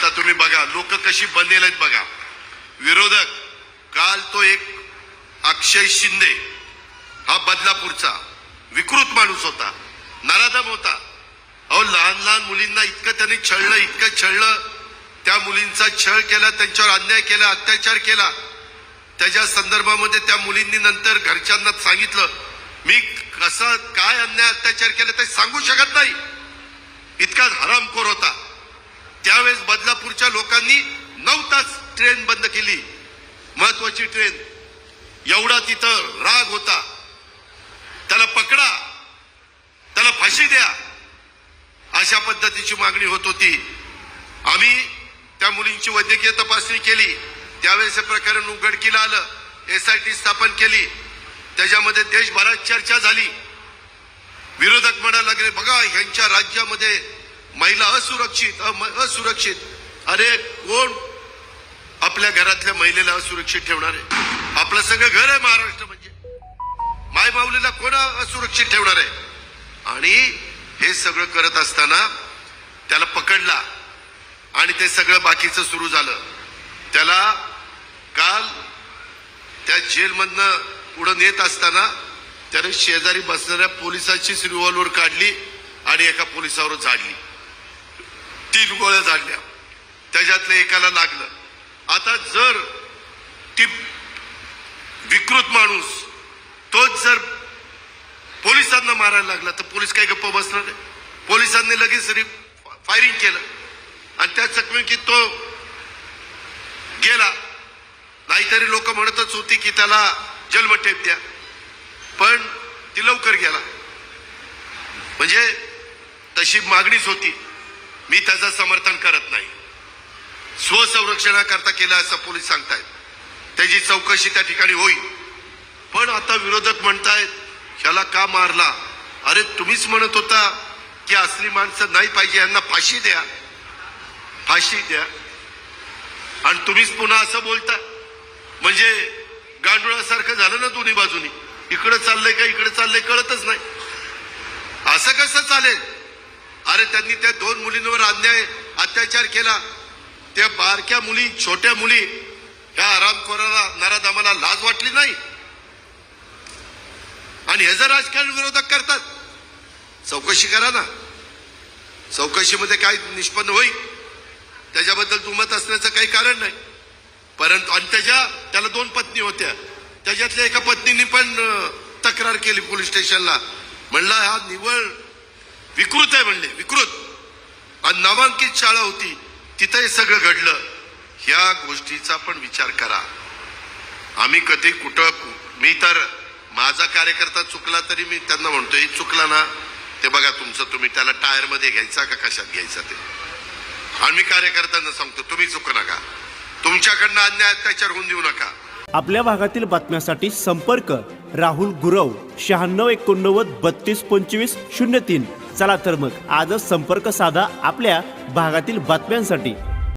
आता तुम्ही बघा लोक कशी बनेल आहेत बघा. विरोधक काल तो एक अक्षय शिंदे हा बदलापूरचा विकृत माणूस होता नराधम होता. अहो लहान लहान मुलींना इतकं त्यांनी छळलं इतकं छळलं. त्या मुलींचा छळ केला त्यांच्यावर अन्याय केला अत्याचार केला. त्याच्या संदर्भामध्ये त्या मुलींनी नंतर घरच्यांना सांगितलं मी कसं काय अन्याय अत्याचार केला ते सांगू शकत नाही. इतका हरामखोर होता. त्यावेळेस बदलापूरच्या लोकांनी नऊ तास ट्रेन बंद केली. महत्वाची ट्रेन. एवढा तिथं राग होता. त्याला पकडा. त्याला फाशी द्या. अशा पद्धतीची मागणी होत होती. आम्ही त्या मुलींची वैद्यकीय तपासणी केली. त्यावेळेस हे प्रकरण उघडकीला आलं. एसआयटी स्थापन केली. त्याच्यामध्ये देशभरात चर्चा झाली. विरोधक म्हणायला लागले बघा ह्यांच्या राज्यामध्ये महिला असुरक्षित अम- असुरक्षित. अरे कोण? आपल्या घरातल्या महिलेला असुरक्षित ठेवणार आहे. आपलं सगळं घर आहे महाराष्ट्र म्हणजे. माय माऊलीला कोण असुरक्षित ठेवणार आहे? आणि हे सगळं करत असताना त्याला पकडला. आणि ते सगळं बाकीचं सुरू झालं. त्याला काल त्या जेलमधनं पुढं नेत असताना त्याने शेजारी बसणाऱ्या पोलिसाचीच रिव्हॉल्वर काढली आणि एका पोलिसावर झाडली. तीन गोळ्या झाडल्या. त्याच्यातल्या एकाला लागलं. आता जर ती विकृत माणूस तोच जर पोलिसांना मारायला लागला तर पोलीस काही गप्प बसणार नाही. पोलिसांनी लगेच फायरिंग केलं. आणि त्या चकमकीत तो गेला. नाहीतरी लोक म्हणतच होती की त्याला जन्मठेप द्या. पण ती लवकर गेला. म्हणजे तशी मागणीच होती. मी त्याचं समर्थन करत नाही. स्वसंरक्षणाकरता केलं असं पोलीस सांगतायत. त्याची चौकशी त्या ठिकाणी होईल. पण आता विरोधक म्हणतायत ह्याला का मारला? अरे तुम्हीच म्हणत होता की असली माणसं नाही पाहिजे यांना फाशी द्या. फाशी द्या. आणि तुम्हीच पुन्हा असं बोलता. म्हणजे गांडुळासारखं झालं ना दोन्ही बाजूनी? इकडे चाललंय का इकडे चाललंय कळतच नाही. असं कसं चालेल? अरे त्यांनी त्या दोन मुलींवर अन्याय अत्याचार केला. त्या बारक्या मुली छोट्या मुली ह्या आरामखोराला नराधामाला लाज वाटली नाही? आणि ह्याचं राजकारण विरोधक करतात चौकशी करा ना. चौकशीमध्ये काय निष्पन्न होईल? त्याच्याबद्दल दुमत असण्याचं काही कारण नाही. परंतु आणि त्याच्या त्याला दोन पत्नी होत्या. त्याच्यातल्या एका पत्नीने पण तक्रार केली पोलीस स्टेशनला. म्हणला हा निवळ विकृत आहे म्हणले विकृत. आणि नामांकित शाळा होती तिथं हे सगळं घडलं. ह्या गोष्टीचा पण विचार करा. आम्ही कधी कुठं मी तर माझा कार्यकर्ता चुकला तरी मी त्यांना म्हणतो हे चुकला ना. ते बघा तुमचं तुम्ही त्याला टायरमध्ये घ्यायचा का कशात घ्यायचा ते. आणि मी कार्यकर्त्यांना सांगतो तुम्ही चुकू नका. तुमच्याकडनं अन्याय अत्याचार होऊन देऊ नका. आपल्या भागातील बातम्यांसाठी संपर्क राहुल गुरव शहाण्णव एकोणनव्वद बत्तीस पंचवीस शून्य तीन. चला तर मग आजच संपर्क साधा आपल्या भागातील बातम्यांसाठी.